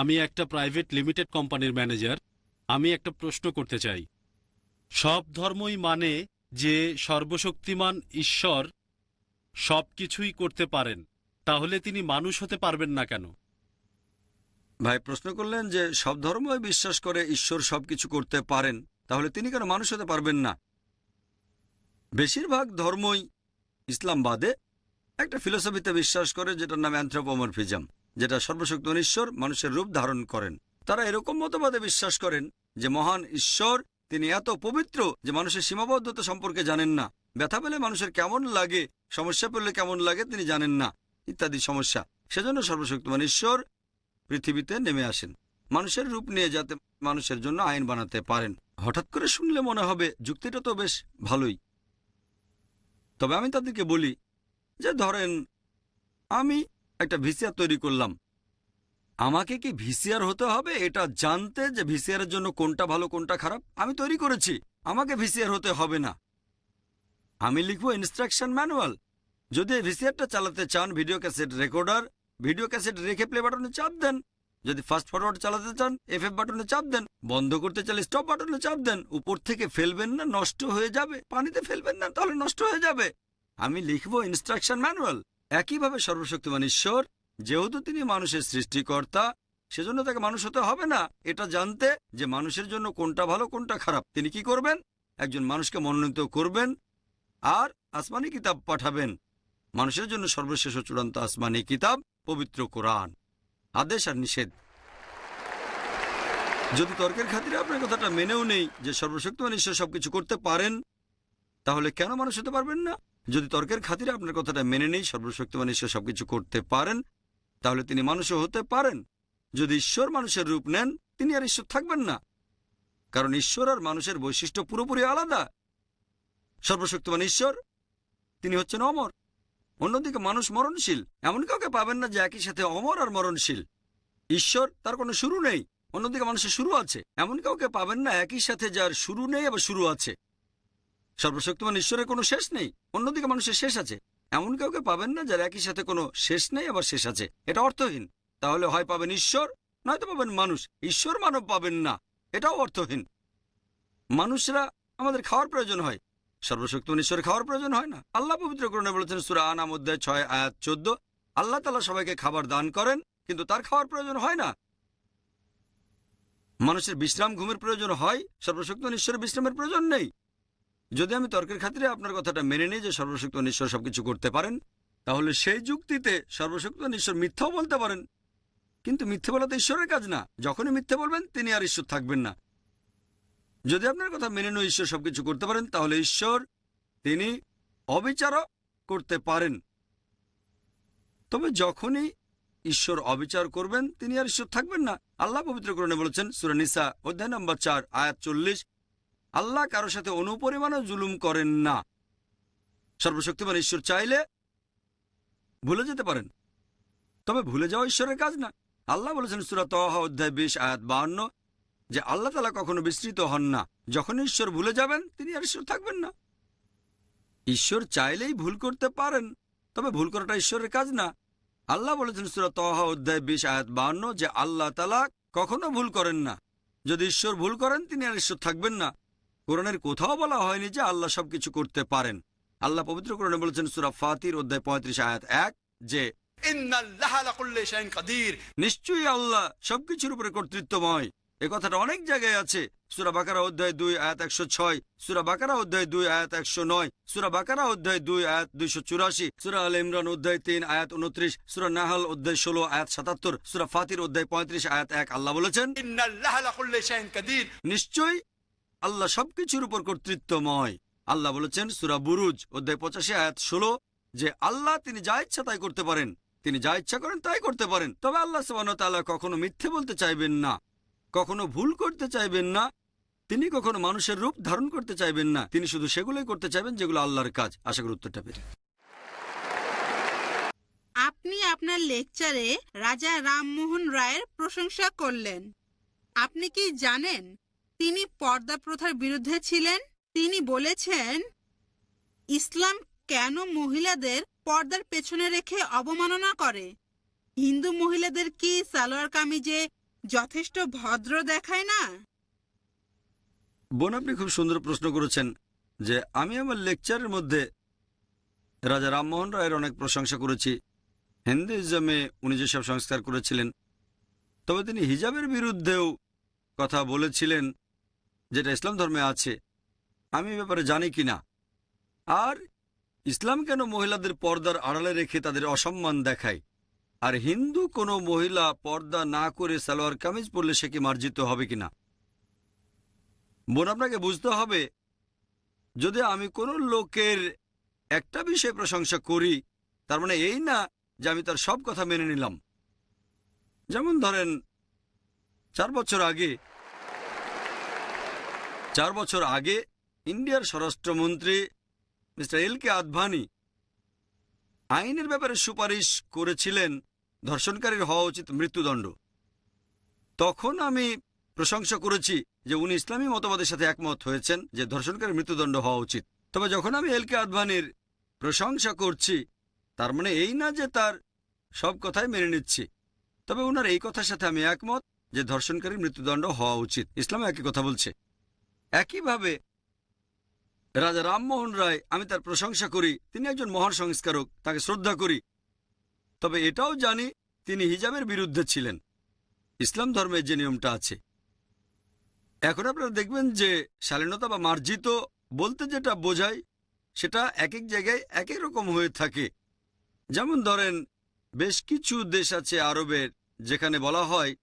আমি একটা private limited কোম্পানির ম্যানেজার আমি একটা প্রশ্ন করতে চাই। সব ধর্মই মানে যে সর্বশক্তিমান ঈশ্বর সব কিছুই করতে পারেন, তাহলে তিনি মানুষ হতে পারবেন না কেন? ভাই, প্রশ্ন করলেন যে সব ধর্মই বিশ্বাস করে ঈশ্বর সবকিছু করতে পারেন, তাহলে তিনি কেন মানুষ হতে পারবেন না? বেশিরভাগ ধর্মই ইসলাম বাদে একটা ফিলোসফিতে বিশ্বাস করে, যেটার নাম অ্যান্থ্রোপোমরফিজম যেটা সর্বশক্তিমান ঈশ্বর মানুষের রূপ ধারণ করেন। তারা এরকম মতবাদে বিশ্বাস করেন যে মহান ঈশ্বর তিনি এত পবিত্র যে মানুষের সীমাবদ্ধতা সম্পর্কে জানেন না। ব্যথা পেলে মানুষের কেমন লাগে, সমস্যা পেলে কেমন লাগে তিনি জানেন না, ইত্যাদি সমস্যা। সেজন্য সর্বশক্তিমান ঈশ্বর পৃথিবীতে নেমে আসেন, মানুষের রূপ নিয়ে যাতে মানুষের জন্য আইন বানাতে পারেন। হঠাৎ করে শুনলে মনে হবে যুক্তিটা তো বেশ ভালোই। তবে আমি তাদেরকে বলি যে ধরেন, আমি একটা ভিসিআর তৈরি করলাম। আমাকে কি ভিসিআর হতে হবে? এটা জানতে যে ভিসিআর এর জন্য কোনটা ভালো, কোনটা খারাপ, আমি তৈরি করেছি। আমাকে ভিসিআর হতে হবে না। আমি লিখব ইনস্ট্রাকশন ম্যানুয়াল যদি ভিসিআরটা চালাতে চান video cassette recorder video cassette রেখে প্লে বাটনে চাপ দেন। যদি ফাস্ট ফরওয়ার্ড চালাতে চান এফ বাটনে চাপ দেন। বন্ধ করতে চাইলে স্টপ বাটনে চাপ দেন। উপর থেকে ফেলবেন না, নষ্ট হয়ে যাবে। পানিতে ফেলবেন না, তাহলে নষ্ট হয়ে যাবে। আমি লিখব ইনস্ট্রাকশন ম্যানুয়াল একইভাবে সর্বশক্তিমান ঈশ্বর, যেহেতু তিনি মানুষের সৃষ্টিকর্তা, সেজন্য তাকে মানুষ হতে হবে না। এটা জানতে যে মানুষের জন্য কোনটা ভালো, কোনটা খারাপ। তিনি কি করবেন? একজন মানুষকে মনোনীত করবেন আর আসমানি কিতাব পাঠাবেন। মানুষের জন্য সর্বশেষ চূড়ান্ত আসমানি কিতাব, পবিত্র কোরআন। আদেশ আর নিষেধ। যদি তর্কের খাতিরে আপনার কথাটা মেনেও নেই যে সর্বশক্তিমান ঈশ্বর সবকিছু করতে পারেন, তাহলে কেন মানুষ হতে পারবেন না? যদি তর্কের খাতিরে আপনার কথাটা মেনে নেই, সর্বশক্তিমান ঈশ্বর সবকিছু করতে পারেন, তাহলে তিনি মানুষও হতে পারেন। যদি ঈশ্বর মানুষের রূপ নেন, তিনি আর ঈশ্বর থাকবেন না। কারণ ঈশ্বর আর মানুষের বৈশিষ্ট্য পুরোপুরি আলাদা। সর্বশক্তিমান ঈশ্বর, তিনি হচ্ছেন অমর। অন্যদিকে মানুষ মরণশীল, এমন কাউকে পাবেন না যে একই সাথে অমর আর মরণশীল। ঈশ্বর তার কোনো শুরু নেই, অন্যদিকে মানুষের শুরু আছে। এমন কাউকে পাবেন না একই সাথে যার শুরু নেই, আবার শুরু আছে। সর্বশক্তিমান ঈশ্বরের কোনো শেষ নেই, অন্যদিকে মানুষের শেষ আছে। এমন কাউকে পাবেন না যার একই সাথে কোনো শেষ নেই, আবার শেষ আছে। এটা অর্থহীন। তাহলে হয় পাবেন ঈশ্বর, নয়তো পাবেন মানুষ। ঈশ্বর মানব পাবেন না। এটাও অর্থহীন। মানুষরা আমাদের খাওয়ার প্রয়োজন হয়। সর্বশক্তিমান ঈশ্বরের খাওয়ার প্রয়োজন হয় না। আল্লাহ পবিত্র করণে বলেছেন, সুরা আনাম অধ্যায় ছয়, আয়াত চোদ্দ, আল্লাহ তালা সবাইকে খাবার দান করেন, কিন্তু তার খাওয়ার প্রয়োজন হয় না। মানুষের বিশ্রাম ঘুমের প্রয়োজন হয়, সর্বশক্তিমান ঈশ্বরের বিশ্রামের প্রয়োজন নেই। যদি আমি তর্কের খাতিরে আপনার কথাটা মেনে নিই যে সর্বশক্তিমান ঈশ্বর সবকিছু করতে পারেন, তাহলে সেই যুক্তিতে সর্বশক্ত ঈশ্বর মিথ্যাও বলতে পারেন। কিন্তু মিথ্যে বলা তো ঈশ্বরের কাজ না। যখনই মিথ্যে বলবেন, তিনি আর ঈশ্বর থাকবেন না। যদি আপনার কথা মেনে নিয়ে ঈশ্বর সবকিছু করতে পারেন, তাহলে ঈশ্বর, তিনি অবিচারও করতে পারেন। তবে যখনই ঈশ্বর অবিচার করবেন, তিনি আর ঈশ্বর থাকবেন না। আল্লাহ পবিত্র করণে বলেছেন সুরানিসা অধ্যায় নম্বর চার, আয়াত চল্লিশ আল্লাহ কারোর সাথে অনুপরিমাণও জুলুম করেন না। সর্বশক্তিমান ঈশ্বর চাইলে ভুলে যেতে পারেন। তবে ভুলে যাওয়া ঈশ্বরের কাজ না। আল্লাহ বলেছেন সুরা তহা অধ্যায় বিশ, আয়াত বাহান্ন, যে আল্লাহ তালা কখনো বিস্তৃত হন না। যখন ঈশ্বর ভুলে যাবেন, তিনি আর ঈশ্বর থাকবেন না। ঈশ্বর চাইলেই ভুল করতে পারেন, তবে ভুল করাটা ঈশ্বরের কাজ না। আল্লাহ বলেছেন সুরা তহা অধ্যায় বিশ, আয়াত বাহান্ন, যে আল্লাহ তালা কখনো ভুল করেন না। যদি ঈশ্বর ভুল করেন, তিনি আর ঈশ্বর থাকবেন না। কোরআনের কোথাও বলা হয়নি যে আল্লাহ সবকিছু করতে পারেন। আল্লাহ পবিত্র কোরআনে বলেছেন সুরা ফাতির অধ্যায় পঁয়ত্রিশ আয়াত এক যে নিশ্চয়ই আল্লাহ সবকিছুর উপরে কর্তৃত্বময়। এ কথাটা অনেক জায়গায় আছে। সুরা বাকারা অধ্যায় দুই আয়াত একশো ছয় সুরা বাকারা অধ্যায় দুই আয়াত একশো নয় সুরা বাকারা অধ্যায় দুই আয়াত দুইশো চুরাশি সুরা আল ইমরান অধ্যায় তিন আয়াত উনত্রিশ সুরা নাহাল অধ্যায় ষোলো আয়াত সাতাত্তর সুরা ফাতির অধ্যায় পঁয়ত্রিশ আয়াত এক আল্লাহ বলেছেন নিশ্চয়ই আল্লাহ সবকিছুর উপর কর্তৃত্বময়। আল্লাহ বলেছেন, সুরা বুরুজ, অধ্যায় পঁচাশি, আয়াত ষোলো, যে আল্লাহ তিনি যা ইচ্ছা তাই করতে পারেন। তিনি যা ইচ্ছা করেন তাই করতে পারেন। তবে আল্লাহ সুবাহ কখনো মিথ্যে বলতে চাইবেন না। কখনো ভুল করতে চাইবেন না। তিনি কখনো মানুষের রূপ ধারণ করতে চাইবেন না। তিনি শুধু সেগুলোই করতে চাইবেন যেগুলো আল্লাহর কাজ। আশা করি উত্তরটা পেরে আপনি আপনার লেকচারে রাজা রামমোহন রায়ের প্রশংসা করলেন। আপনি কি জানেন তিনি পর্দা প্রথার বিরুদ্ধে ছিলেন। তিনি বলেছেন, ইসলাম কেন মহিলাদের পর্দার পেছনে রেখে অবমাননা করে? হিন্দু মহিলাদের কি সালোয়ার কামিজে যথেষ্ট ভদ্র দেখায় না? বোন, আপনি খুব সুন্দর প্রশ্ন করেছেন যে আমি আমার লেকচারের মধ্যে রাজা রামমোহন রায়ের অনেক প্রশংসা করেছি। হিন্দুইজমে উনি যেসব সংস্কার করেছিলেন, তবে তিনি হিজাবের বিরুদ্ধেও কথা বলেছিলেন। যেটা ইসলাম ধর্মে আছে, আমি ব্যাপারে জানি কি না। আর ইসলাম কেন মহিলাদের পর্দার আড়ালে রেখে তাদের অসম্মান দেখায়? আর হিন্দু কোনো মহিলা পর্দা না করে সালোয়ার কামিজ পরলে সে কি মার্জিত হবে কিনা বোন, আপনাকে বুঝতে হবে, যদি আমি কোনো লোকের একটা বিষয়ে প্রশংসা করি, তার মানে এই না যে আমি তার সব কথা মেনে নিলাম। যেমন ধরেন, চার বছর আগে চার বছর আগে ইন্ডিয়ার স্বরাষ্ট্রমন্ত্রী মিস্টার এল কে আদভানি আইনের ব্যাপারে সুপারিশ করেছিলেন ধর্ষণকারীর হওয়া উচিত মৃত্যুদণ্ড। তখন আমি প্রশংসা করেছি যে উনি ইসলামী মতবাদের সাথে একমত হয়েছেন যে ধর্ষণকারী মৃত্যুদণ্ড হওয়া উচিত। তবে যখন আমি এল কে আদভানির প্রশংসা করছি, তার মানে এই না যে তার সব কথাই মেনে নিচ্ছি, তবে ওনার এই কথার সাথে আমি একমত যে ধর্ষণকারীর মৃত্যুদণ্ড হওয়া উচিত। ইসলাম একই কথা বলছে। একইভাবে রাজা রামমোহন রায়, আমি তার প্রশংসা করি। তিনি একজন মহান সংস্কারক, তাকে শ্রদ্ধা করি। তবে এটাও জানি, তিনি হিজাবের বিরুদ্ধে ছিলেন। ইসলাম ধর্মের যে নিয়মটা আছে। এখন আপনারা দেখবেন যে, শালীনতা বা মার্জিত বলতে যেটা বোঝায়, সেটা এক এক জায়গায় এক এক রকম হয়ে থাকে। যেমন ধরেন, বেশ কিছু দেশ আছে আরবের, যেখানে বলা হয়,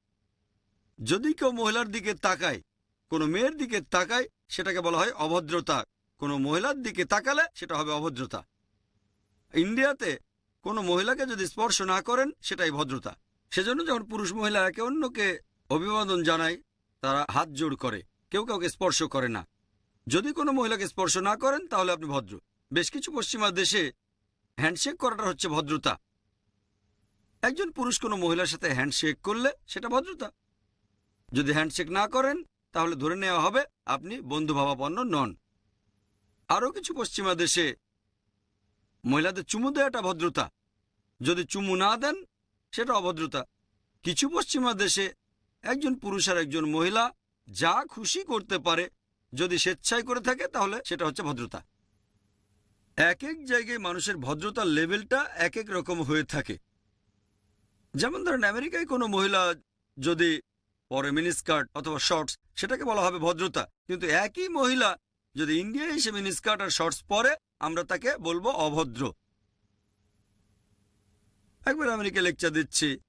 যদি কেউ মহিলার দিকে তাকায় কোনো মেয়ের দিকে তাকায় সেটাকে বলা হয় অভদ্রতা। কোনো মহিলার দিকে তাকালে সেটা হবে অভদ্রতা। ইন্ডিয়াতে কোনো মহিলাকে যদি স্পর্শ না করেন, সেটাই ভদ্রতা। সেজন্য যখন পুরুষ মহিলা একে অন্যকে অভিবাদন জানায়, তারা হাত জোড় করে। কেউ কাউকে স্পর্শ করে না। যদি কোনো মহিলাকে স্পর্শ না করেন, তাহলে আপনি ভদ্র। বেশ কিছু পশ্চিমা দেশে হ্যান্ডশেক করাটা হচ্ছে ভদ্রতা। একজন পুরুষ কোনো মহিলার সাথে হ্যান্ডশেক করলে সেটা ভদ্রতা। যদি হ্যান্ডশেক না করেন তাহলে ধরে নেওয়া হবে আপনি বন্ধুভাবাপন্ন নন। আরও কিছু পশ্চিমা দেশে মহিলাদের চুমু দেওয়াটা ভদ্রতা। যদি চুমু না দেন, সেটা অভদ্রতা। কিছু পশ্চিমা দেশে একজন পুরুষ আর একজন মহিলা যা খুশি করতে পারে, যদি স্বেচ্ছায় করে থাকে, তাহলে সেটা হচ্ছে ভদ্রতা। এক এক জায়গায় মানুষের ভদ্রতার লেভেলটা এক এক রকম হয়ে থাকে। যেমন ধরেন, আমেরিকায় কোনো মহিলা যদি পরে মিনিস্কার্ট অথবা শর্টস, সেটাকে বলা হবে ভদ্রতা। কিন্তু একই মহিলা যদি ইন্ডিয়ায় এসে মিনিস্কার্ট আর শর্টস পরে, আমরা তাকে বলব অভদ্র। একবার আমেরিকা লেকচার দিচ্ছি।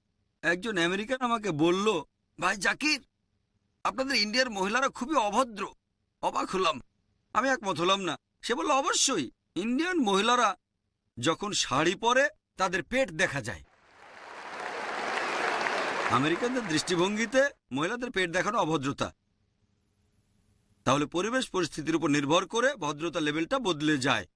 একজন আমেরিকান আমাকে বলল, ভাই জাকির, আপনাদের ইন্ডিয়ার মহিলারা খুবই অভদ্র। অবাক হলাম। আমি একমত হলাম না। সে বলল, অবশ্যই। ইন্ডিয়ান মহিলারা যখন শাড়ি পরে, তাদের পেট দেখা যায়। আমেরিকানদের দৃষ্টিভঙ্গিতে মহিলাদের পেট দেখানো অভদ্রতা। তাহলে পরিবেশ পরিস্থিতির উপর নির্ভর করে ভদ্রতা লেভেলটা বদলে যায়।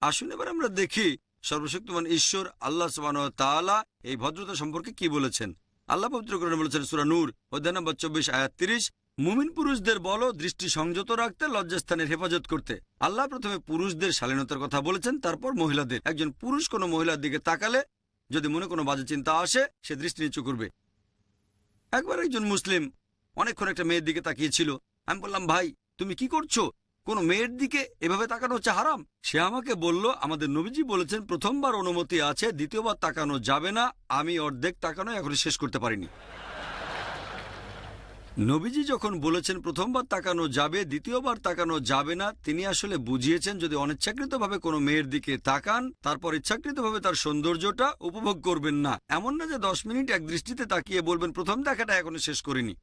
আসুন এবার আমরা দেখি সর্বশক্তিমান ঈশ্বর আল্লাহ সবান তাআলা এই ভদ্রতা সম্পর্কে কি বলেছেন। আল্লাহ পবিত্রকরণে বলেছেন, সুরা নূর, অধ্যায় নম্বর চব্বিশ, আয়াত তিরিশ, মুমিন পুরুষদের বলো, দৃষ্টি সংযত রাখতে, লজ্জাস্থানের হেফাজত করতে। আল্লাহ প্রথমে পুরুষদের শালীনতার কথা বলেছেন, তারপর মহিলাদের। একজন পুরুষ কোনো মহিলার দিকে তাকালে যদি মনে কোনো বাজে চিন্তা আসে, সে দৃষ্টি নিচু করবে। একবার একজন মুসলিম অনেকক্ষণ একটা মেয়ের দিকে তাকিয়েছিল। আমি বললাম, ভাই, তুমি কি করছ? কোন মেয়ের দিকে এভাবে তাকানো হচ্ছে হারাম? সে আমাকে বলল, আমাদের নবীজি বলেছেন, প্রথমবার অনুমতি আছে, দ্বিতীয়বার তাকানো যাবে না। আমি অর্ধেক তাকানো এখন শেষ করতে পারিনি। নবীজি যখন বলেছেন প্রথমবার তাকানো যাবে, দ্বিতীয়বার তাকানো যাবে না, তিনি আসলে বুঝিয়েছেন যদি অনিচ্ছাকৃতভাবে কোনো মেয়ের দিকে তাকান, তারপর ইচ্ছাকৃতভাবে তার সৌন্দর্যটা উপভোগ করবেন না। এমন না যে দশ মিনিট এক দৃষ্টিতে তাকিয়ে বলবেন, প্রথম দেখাটা এখনও শেষ করিনি।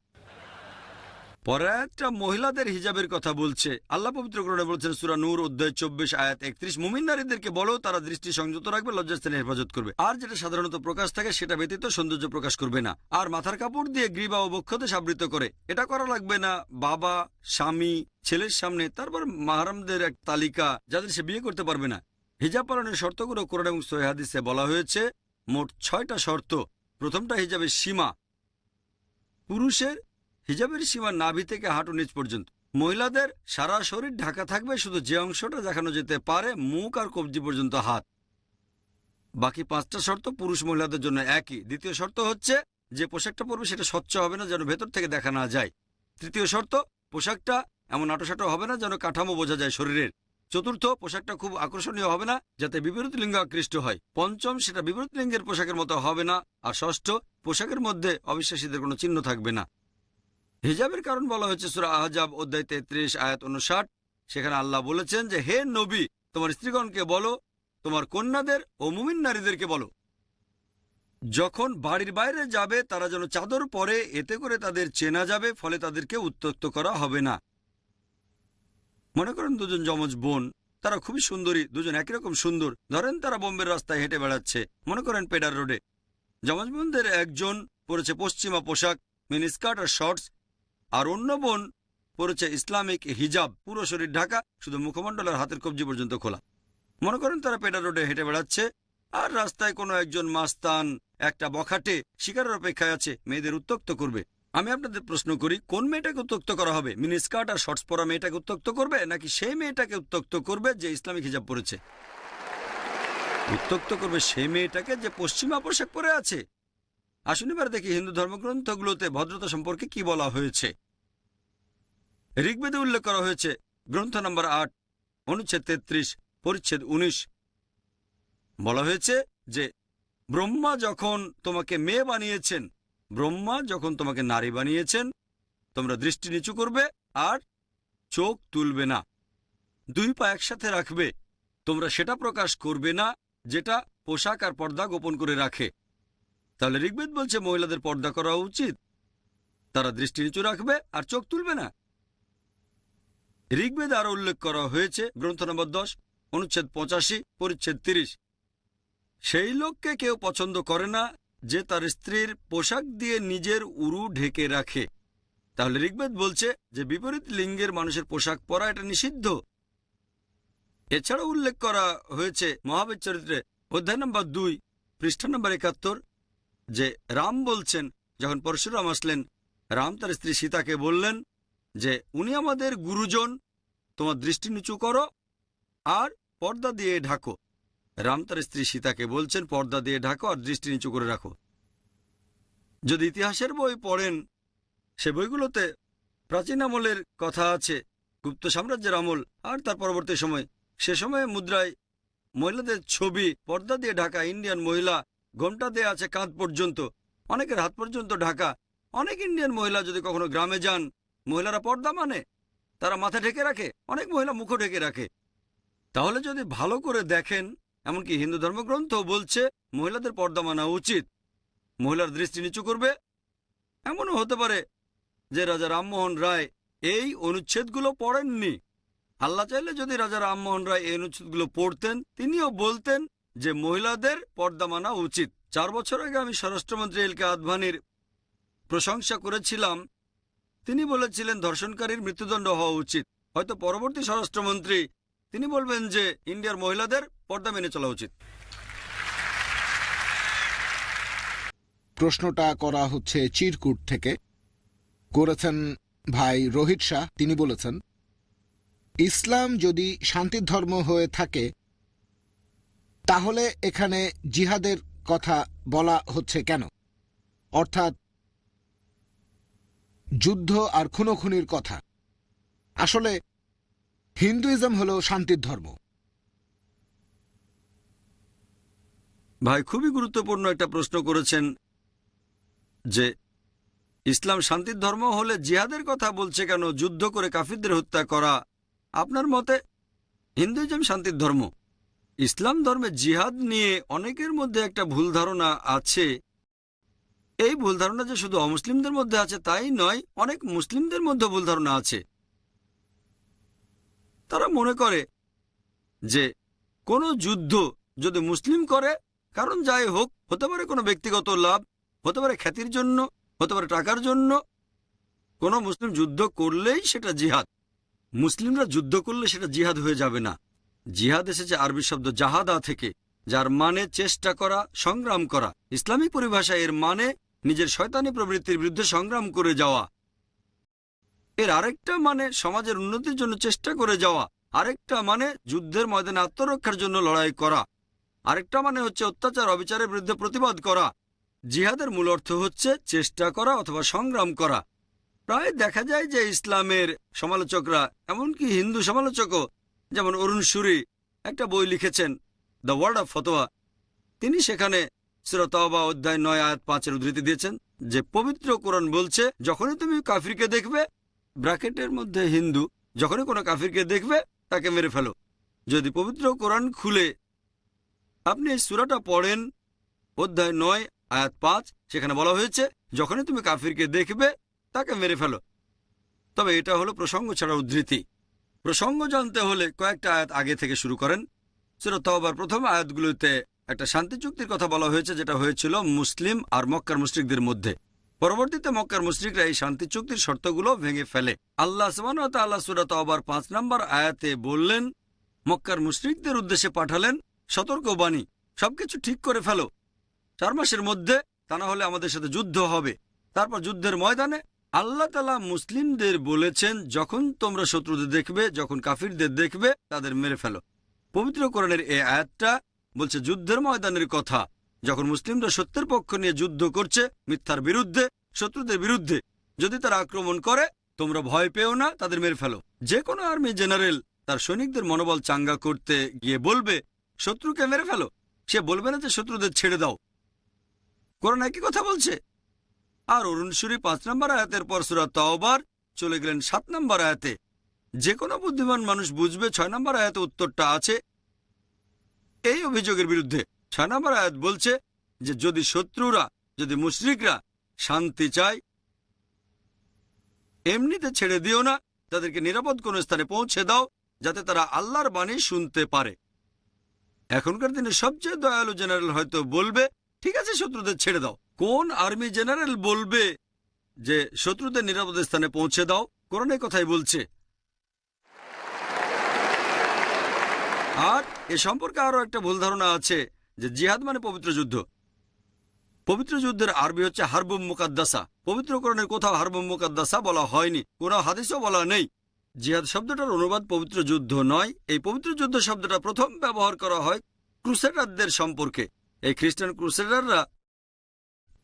পরে একটা মহিলাদের হিজাবের কথা বলছে। আল্লাহ পবিত্র গ্রহণে বলছেন, সুরা নূর অধ্যায় চব্বিশ, আয়াত একত্রিশ, মুমিন নারীদেরকে বলো, তারা দৃষ্টি সংযত রাখবে, লজ্জাস্থানে হেফাজত করবে। আর যেটা সাধারণত প্রকাশ থাকে, সেটা ব্যতীত সৌন্দর্য প্রকাশ করবে না। আর মাথার কাপড় দিয়ে গ্রীবা ও বক্ষতে সাবৃত করে। এটা করা লাগবে না। বাবা, স্বামী, ছেলের সামনে, তারপর মাহারামদের এক তালিকা, যাদের সে বিয়ে করতে পারবে না। হিজাব পালনের শর্তগুলো কোরআন এবং সোহাদিসে বলা হয়েছে, মোট ছয়টা শর্ত। প্রথমটা হিজাবের সীমা। পুরুষের হিজাবের সীমা নাভি থেকে হাঁটু নিচ পর্যন্ত। মহিলাদের সারা শরীর ঢাকা থাকবে, শুধু যে অংশটা দেখানো যেতে পারে, মুখ আর কবজি পর্যন্ত হাত। বাকি পাঁচটা শর্ত পুরুষ মহিলাদের জন্য একই। দ্বিতীয় শর্ত হচ্ছে, যে পোশাকটা পরবে সেটা স্বচ্ছ হবে না, যেন ভেতর থেকে দেখা না যায়। তৃতীয় শর্ত, পোশাকটা এমন আটোসাটো হবে না, যেন কাঠামো বোঝা যায় শরীরের। চতুর্থ, পোশাকটা খুব আকর্ষণীয় হবে না, যাতে বিপরীত লিঙ্গ আকৃষ্ট হয়। পঞ্চম, সেটা বিপরীত লিঙ্গের পোশাকের মতো হবে না। আর ষষ্ঠ, পোশাকের মধ্যে অবিশ্বাসীদের কোনো চিহ্ন থাকবে না। হিজাবের কারণ বলা হয়েছে সুরা আহজাব অধ্যায় তেত্রিশ, আয়াত উনষাট সেখানে আল্লাহ বলেছেন যে, হে নবী, তোমার স্ত্রীগণকে বলো, তোমার কন্যাদের ও মুমিন নারীদেরকে বলো। যখন বাড়ির বাইরে যাবে, তারা যেন চাদর পরে, এতে করে তাদের চেনা যাবে, ফলে তাদেরকে উত্তক্ত করা হবে না। মনে করেন, দুজন যমজ বোন, তারা খুবই সুন্দরী, দুজন একই রকম সুন্দর। ধরেন, তারা বোম্বের রাস্তায় হেঁটে বেড়াচ্ছে। মনে করেন, পেডার রোডে। যমজ বোনদের একজন পরেছে পশ্চিমা পোশাক মিনিস্কার্ট আর শর্টস। আর অন্য বোন পরেছে ইসলামিক হিজাব, পুরো শরীর ঢাকা, শুধু মুখমণ্ডল আর হাতের কবজি পর্যন্ত খোলা। মনে করেন তারা পেডার রোডে হেঁটে বেড়াচ্ছে, আর রাস্তায় কোনো একজন মাস্তান, একটা বখাটে শিকারের অপেক্ষায় আছে, মেয়েদের উত্তক্ত করবে। আমি আপনাদের প্রশ্ন করি, কোন মেয়েটাকে উত্তক্ত করা হবে? মিনি স্কার্ট আর শর্টস পরা মেয়েটাকে উত্তক্ত করবে, নাকি সেই মেয়েটাকে উত্তক্ত করবে যে ইসলামিক হিজাব পরেছে? উত্তক্ত করবে সেই মেয়েটাকে যে পশ্চিমা পোশাক পরে আছে? আসুন এবার দেখি হিন্দু ধর্মগ্রন্থগুলোতে ভদ্রতা সম্পর্কে কি বলা হয়েছে। ঋগ্বেদে উল্লেখ করা হয়েছে, গ্রন্থ নম্বর আট, অনুচ্ছেদ তেত্রিশ, পরিচ্ছেদ উনিশ। বলা হয়েছে যে, ব্রহ্মা যখন তোমাকে মেয়ে বানিয়েছেন, ব্রহ্মা যখন তোমাকে নারী বানিয়েছেন, তোমরা দৃষ্টি নিচু করবে আর চোখ তুলবে না। দুই পা একসাথে রাখবে, তোমরা সেটা প্রকাশ করবে না যেটা পোশাক আর পর্দা গোপন করে রাখে। তাহলে ঋগ্বেদ বলছে মহিলাদের পর্দা করা উচিত। তারা দৃষ্টি নিচু রাখবে আর চোখ তুলবে না। ঋগ্বেদ আরও উল্লেখ করা হয়েছে, গ্রন্থ নম্বর দশ, অনুচ্ছেদ পঁচাশি, পরিচ্ছেদ তিরিশ। সেই লোককে কেউ পছন্দ করে না যে তার স্ত্রীর পোশাক দিয়ে নিজের উরু ঢেকে রাখে। তাহলে ঋগ্বেদ বলছে যে বিপরীত লিঙ্গের মানুষের পোশাক পরা এটা নিষিদ্ধ। এছাড়া উল্লেখ করা হয়েছে মহাবীর চরিত্রে অধ্যায় নম্বর দুই, পৃষ্ঠা নম্বর একাত্তর যে রাম বলছেন, যখন পরশুরাম আসলেন, রাম তার স্ত্রী সীতাকে বললেন যে, উনি আমাদের গুরুজন, তোমার দৃষ্টি নিচু করো আর পর্দা দিয়ে ঢাকো। রাম তার স্ত্রী সীতাকে বলছেন, পর্দা দিয়ে ঢাকো আর দৃষ্টি নিচু করে রাখো। যদি ইতিহাসের বই পড়েন, সে বইগুলোতে প্রাচীন আমলের কথা আছে, গুপ্ত সাম্রাজ্যের আমল, আর তার পরবর্তী সময়, সে সময়ে মুদ্রায় মহিলাদের ছবি, পর্দা দিয়ে ঢাকা ইন্ডিয়ান মহিলা ঘোমটা দিয়ে আছে কাঁধ পর্যন্ত। অনেকের হাত পর্যন্ত ঢাকা। অনেক ইন্ডিয়ান মহিলা যদি কখনো গ্রামে যান, মহিলারা পর্দা মানে? তারা মাথা ঢেকে রাখে, অনেক মহিলা মুখও ঢেকে রাখে। তাহলে যদি ভালো করে দেখেন, এমনকি হিন্দু ধর্মগ্রন্থ বলছে মহিলাদের পর্দা মানা উচিত। মহিলার দৃষ্টি নিচু করবে। এমনও হতে পারে যে রাজা রামমোহন রায় এই অনুচ্ছেদগুলো পড়েননি। আল্লাহ চাইলে যদি রাজা রামমোহন রায় এই অনুচ্ছেদগুলো পড়তেন, তিনিও বলতেন যে মহিলাদের পর্দা মানা উচিত। চার বছর আগে আমি স্বরাষ্ট্রমন্ত্রী এল কে আদভানির প্রশংসা করেছিলাম। তিনি বলেছিলেন, ধর্ষণকারীর মৃত্যুদণ্ড হওয়া উচিত। হয়তো পরবর্তী স্বরাষ্ট্রমন্ত্রী, তিনি বলবেন যে ইন্ডিয়ার মহিলাদের পর্দা মেনে চলা উচিত। প্রশ্নটা করা হচ্ছে চিরকুট থেকে। করেছেন ভাই রোহিত শাহ। তিনি বলেছেন, ইসলাম যদি শান্তির ধর্ম হয়ে থাকে তাহলে এখানে জিহাদের কথা বলা হচ্ছে কেন? অর্থাৎ, যুদ্ধ আর খুনোখুনির কথা। আসলে, হিন্দুইজম হল শান্তির ধর্ম। ভাই, খুবই গুরুত্বপূর্ণ একটা প্রশ্ন করেছেন যে, ইসলাম শান্তির ধর্ম হলে জিহাদের কথা বলছে কেন? যুদ্ধ করে কাফিরদের হত্যা করা, আপনার মতে হিন্দুইজম শান্তির ধর্ম? ইসলাম ধর্মে জিহাদ নিয়ে অনেকের মধ্যে একটা ভুল ধারণা আছে। এই ভুল ধারণা যে শুধু অমুসলিমদের মধ্যে আছে তাই নয়, অনেক মুসলিমদের মধ্যে ভুল ধারণা আছে। তারা মনে করে যে কোনো যুদ্ধ যদি মুসলিম করে, কারণ যাই হোক, হতে পারে কোনো ব্যক্তিগত লাভ, হতে পারে খ্যাতির জন্য, হতে পারে টাকার জন্য। কোনো মুসলিম যুদ্ধ করলেই সেটা জিহাদ। মুসলিমরা যুদ্ধ করলে সেটা জিহাদ হয়ে যাবে না। জিহাদ এসেছে আরবি শব্দ জাহাদা থেকে, যার মানে চেষ্টা করা, সংগ্রাম করা। ইসলামিক পরিভাষায় এর মানে নিজের শয়তানি প্রবৃত্তির বিরুদ্ধে সংগ্রাম করে যাওয়া। এর আরেকটা মানে সমাজের উন্নতির জন্য চেষ্টা করে যাওয়া। আরেকটা মানে যুদ্ধের ময়দানে আত্মরক্ষার জন্য লড়াই করা। আরেকটা মানে হচ্ছে অত্যাচার, অবিচারের বিরুদ্ধে প্রতিবাদ করা। জিহাদের মূল অর্থ হচ্ছে চেষ্টা করা অথবা সংগ্রাম করা। প্রায় দেখা যায় যে ইসলামের সমালোচকরা, এমনকি হিন্দু সমালোচকও যেমন অরুণ সুরি একটা বই লিখেছেন, দ্য ওয়ার্ড অফ ফতোয়া। তিনি সেখানে সুরতবা অধ্যায় নয় আয়াত পাঁচের উদ্ধৃতি দিয়েছেন যে, পবিত্র কোরআন বলছে, যখনই তুমি কাফিরকে দেখবে, ব্র্যাকেটের মধ্যে হিন্দু, যখনই কোনো কাফিরকে দেখবে, তাকে মেরে ফেলো। যদি পবিত্র কোরআন খুলে আপনি এই সুরাটা পড়েন, অধ্যায় নয় আয়াত পাঁচ, সেখানে বলা হয়েছে, যখনই তুমি কাফিরকে দেখবে, তাকে মেরে ফেলো। তবে এটা হলো প্রসঙ্গ ছাড়া উদ্ধৃতি। প্রসঙ্গ জানতে হলে কয়েকটা আয়াত আগে থেকে শুরু করেন। সুরা তওবার প্রথম আয়াতগুলোতে একটা শান্তি চুক্তির কথা বলা হয়েছে, যেটা হয়েছিল মুসলিম আর মক্কার মুশরিকদের মধ্যে। পরবর্তীতে মক্কার মুশরিকরা এই শান্তি চুক্তির শর্তগুলো ভেঙে ফেলে। আল্লাহ আল্লাহ সুরা তওবার পাঁচ নম্বর আয়াতে বললেন, মক্কার মুশরিকদের উদ্দেশ্যে পাঠালেন, সতর্কবাণী, সবকিছু ঠিক করে ফেলো। চার মাসের মধ্যে তা না হলে আমাদের সাথে যুদ্ধ হবে। তারপর যুদ্ধের ময়দানে আল্লাহ তালা মুসলিমদের বলেছেন, যখন তোমরা শত্রুদের দেখবে, যখন কাফিরদের দেখবে, তাদের মেরে ফেলো। পবিত্র কোরআনের এই আয়াতটা বলছে যুদ্ধের ময়দানের কথা। যখন মুসলিমরা সত্যের পক্ষ নিয়ে যুদ্ধ করছে, মিথ্যার বিরুদ্ধে, শত্রুদের বিরুদ্ধে, যদি তারা আক্রমণ করে, তোমরা ভয় পেও না, তাদের মেরে ফেলো। যে কোনো আর্মি জেনারেল তার সৈনিকদের মনোবল চাঙ্গা করতে গিয়ে বলবে, শত্রুকে মেরে ফেলো। সে বলবে না যে, শত্রুদের ছেড়ে দাও। কোরআন একই কথা বলছে। আর অরুণ পাঁচ নম্বর আয়াতের পর সুরা তাওবার চলে গেলেন সাত নম্বর আয়াতে। যে কোনো বুদ্ধিমান মানুষ বুঝবে ছয় নম্বর আয়াতে উত্তরটা আছে। এই অভিযোগের বিরুদ্ধে ছয় নম্বর আয়াত বলছে যে, যদি শত্রুরা, যদি মুশরিকরা শান্তি চায়, এমনিতে ছেড়ে দিও না, তাদেরকে নিরাপদ কোনো স্থানে পৌঁছে দাও, যাতে তারা আল্লাহর বাণী শুনতে পারে। এখনকার দিনে সবচেয়ে দয়ালু জেনারেল হয়তো বলবে ঠিক আছে, শত্রুদের ছেড়ে দাও। কোন আর্মি জেনারেল বলবে যে, শত্রুদের নিরাপদ স্থানে পৌঁছে দাও? কোরআনের কথাই বলছে। আর এ সম্পর্কে আরও একটা ভুল ধারণা আছে যে, জিহাদ মানে পবিত্র যুদ্ধ। পবিত্র যুদ্ধের আরবি হচ্ছে হারবুম মুকাদ্দাসা। পবিত্রকরণের কোথাও হারবুম মুকাদ্দাসা বলা হয়নি কোনো হাদিসও বলা নেই। জিহাদ শব্দটার অনুবাদ পবিত্র যুদ্ধ নয়। এই পবিত্র যুদ্ধ শব্দটা প্রথম ব্যবহার করা হয় ক্রুসেডারদের সম্পর্কে। এই খ্রিস্টান ক্রুসেডাররা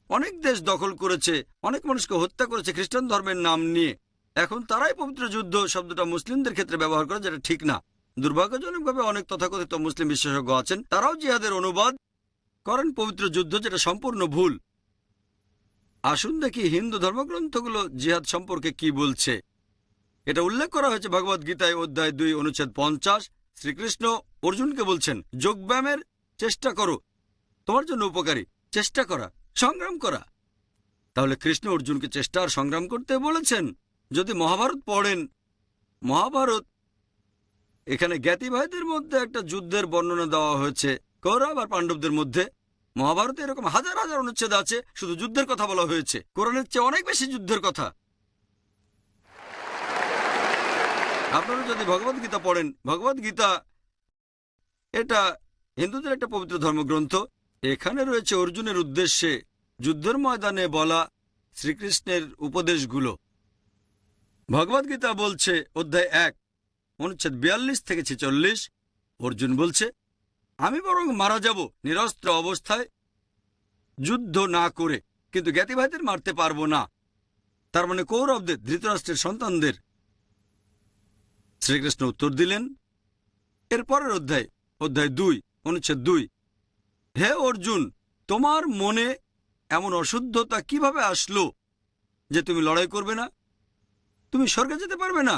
অনেক দেশ দখল করেছে, অনেক মানুষকে হত্যা করেছে খ্রিস্টান ধর্মের নাম নিয়ে। এখন তারাই পবিত্র যুদ্ধ শব্দটা মুসলিমদের ক্ষেত্রে ব্যবহার করে যেটা ঠিক না। দুর্ভাগ্যজনকভাবে অনেক তথাকথিত মুসলিম বিশেষজ্ঞ আছেন, তারাও জিহাদের অনুবাদ করেন পবিত্র যুদ্ধ যেটা সম্পূর্ণ ভুল। আসুন দেখি হিন্দু ধর্মগ্রন্থগুলো জিহাদ সম্পর্কে কি বলছে। এটা উল্লেখ করা হয়েছে ভগবদ গীতায় অধ্যায় দুই অনুচ্ছেদ পঞ্চাশ। শ্রীকৃষ্ণ অর্জুনকে বলছেন, যোগব্যায়ামের চেষ্টা করো। তোমার জন্য উপকারী। চেষ্টা করা, সংগ্রাম করা। তাহলে কৃষ্ণ অর্জুনকে চেষ্টা আর সংগ্রাম করতে বলেছেন। যদি মহাভারত পড়েন, মহাভারত এখানে জ্ঞাতি ভাইদের মধ্যে একটা যুদ্ধের বর্ণনা দেওয়া হয়েছে। কৌরব আর পাণ্ডবদের মধ্যে মহাভারতে এরকম হাজার হাজার অনুচ্ছেদ আছে, শুধু যুদ্ধের কথা বলা হয়েছে। কোরআনের চেয়ে অনেক বেশি যুদ্ধের কথা। আপনারা যদি ভগবদ গীতা পড়েন ভগবদ গীতা এটা হিন্দুদের একটা পবিত্র ধর্মগ্রন্থ। এখানে রয়েছে অর্জুনের উদ্দেশ্যে যুদ্ধের ময়দানে বলা শ্রীকৃষ্ণের উপদেশগুলো। ভগবদ্গীতা বলছে, অধ্যায় এক, অনুচ্ছেদ বিয়াল্লিশ থেকে ছেচল্লিশ, অর্জুন বলছে, আমি বরং মারা যাব নিরস্ত্র অবস্থায়, যুদ্ধ না করে, কিন্তু জ্ঞাতিভাইদের মারতে পারব না। তার মানে কৌরবদের, ধৃতরাষ্ট্রের সন্তানদের। শ্রীকৃষ্ণ উত্তর দিলেন। এরপরের অধ্যায় অধ্যায় দুই, অনুচ্ছেদ দুই হে অর্জুন, তোমার মনে এমন অশুদ্ধতা কীভাবে আসলো যে তুমি লড়াই করবে না? তুমি স্বর্গে যেতে পারবে না।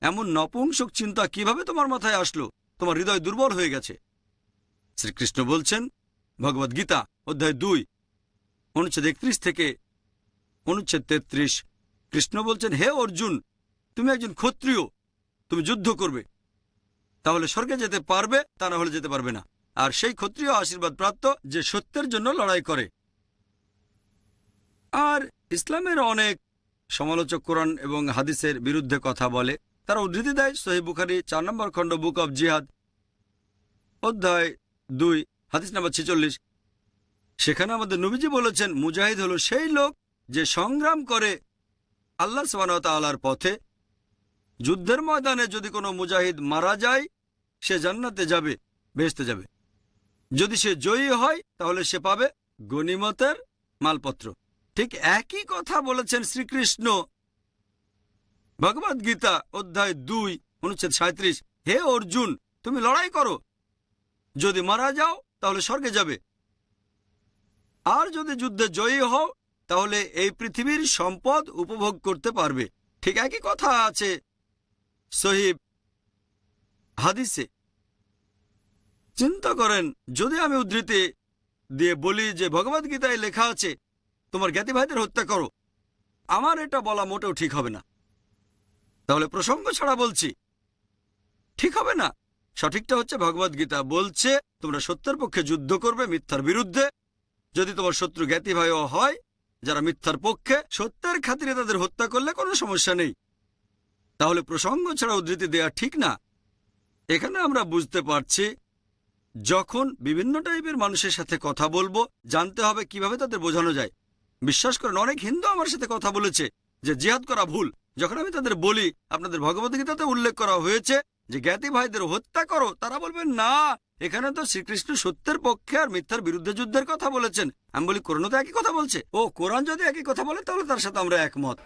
এমন নপুংসক চিন্তা কীভাবে তোমার মাথায় আসলো? তোমার হৃদয় দুর্বল হয়ে গেছে। শ্রীকৃষ্ণ বলছেন ভগবদ গীতা, অধ্যায় দুই, অনুচ্ছেদ একত্রিশ থেকে অনুচ্ছেদ তেত্রিশ। কৃষ্ণ বলছেন, হে অর্জুন, তুমি একজন ক্ষত্রিয়, তুমি যুদ্ধ করবে। তাহলে স্বর্গে যেতে পারবে, তা না হলে যেতে পারবে না। আর সেই ক্ষত্রিয় আশীর্বাদ প্রাপ্ত যে সত্যের জন্য লড়াই করে। আর ইসলামের অনেক সমালোচক কোরআন এবং হাদিসের বিরুদ্ধে কথা বলে, তারা উদ্ধৃতি দেয় সহি বুখারি চার নম্বর খণ্ড, বুক অব জিহাদ, অধ্যায় দুই, হাদিস নাম্বার ছেচল্লিশ। সেখানে আমাদের নবীজি বলেছেন, মুজাহিদ হলো সেই লোক যে সংগ্রাম করে আল্লাহ সবানতালার পথে যুদ্ধের ময়দানে যদি কোনো মুজাহিদ মারা যায়, সে জান্নাতে যাবে, বেহেশতে যাবে। যদি সে জয়ী হয়, তাহলে সে পাবে গনিমতের মালপত্র। ঠিক একই কথা বলেছেন শ্রীকৃষ্ণ। ভগবদ গীতা অধ্যায় দুই, অনুচ্ছেদ সাঁত্রিশ হে অর্জুন, তুমি লড়াই করো। যদি মারা যাও, তাহলে স্বর্গে যাবে। আর যদি যুদ্ধে জয়ী হও, তাহলে এই পৃথিবীর সম্পদ উপভোগ করতে পারবে। ঠিক একই কথা আছে সহিব হাদিসে। চিন্তা করেন, যদি আমি উদ্ধৃতি দিয়ে বলি যে ভগবদ গীতায় লেখা আছে, তোমার জ্ঞাতি ভাইদের হত্যা করো। আমার এটা বলা মোটেও ঠিক হবে না। তাহলে প্রসঙ্গ ছাড়া বলছি, ঠিক হবে না। সঠিকটা হচ্ছে ভগবদ গীতা বলছে, তোমরা সত্যের পক্ষে যুদ্ধ করবে মিথ্যার বিরুদ্ধে। যদি তোমার শত্রু জ্ঞাতি ভাইও হয়, যারা মিথ্যার পক্ষে, সত্যের খাতিরে তাদের হত্যা করলে কোনো সমস্যা নেই। তাহলে প্রসঙ্গ ছাড়া উদ্ধৃতি দেয়া ঠিক না। এখানে আমরা বুঝতে পারছি যখন বিভিন্ন টাইপের মানুষের সাথে কথা বলব, জানতে হবে কীভাবে তাদের বোঝানো যায়। বিশ্বাস করেন, অনেক হিন্দু আমার সাথে কথা বলেছে যে জিহাদ করা ভুল। যখন আমি তাদের বলি, আপনাদের ভগবদ্গীতাতে উল্লেখ করা হয়েছে যে জ্ঞাতি ভাইদের হত্যা করো, তারা বলবেন, না, এখানে তো শ্রীকৃষ্ণ সত্যের পক্ষে আর মিথ্যার বিরুদ্ধে যুদ্ধের কথা বলেছেন। আমি বলি কোরআন তো একই কথা বলছে? ও, কোরআন যদি একই কথা বলে, তাহলে তার সাথে আমরা একমত।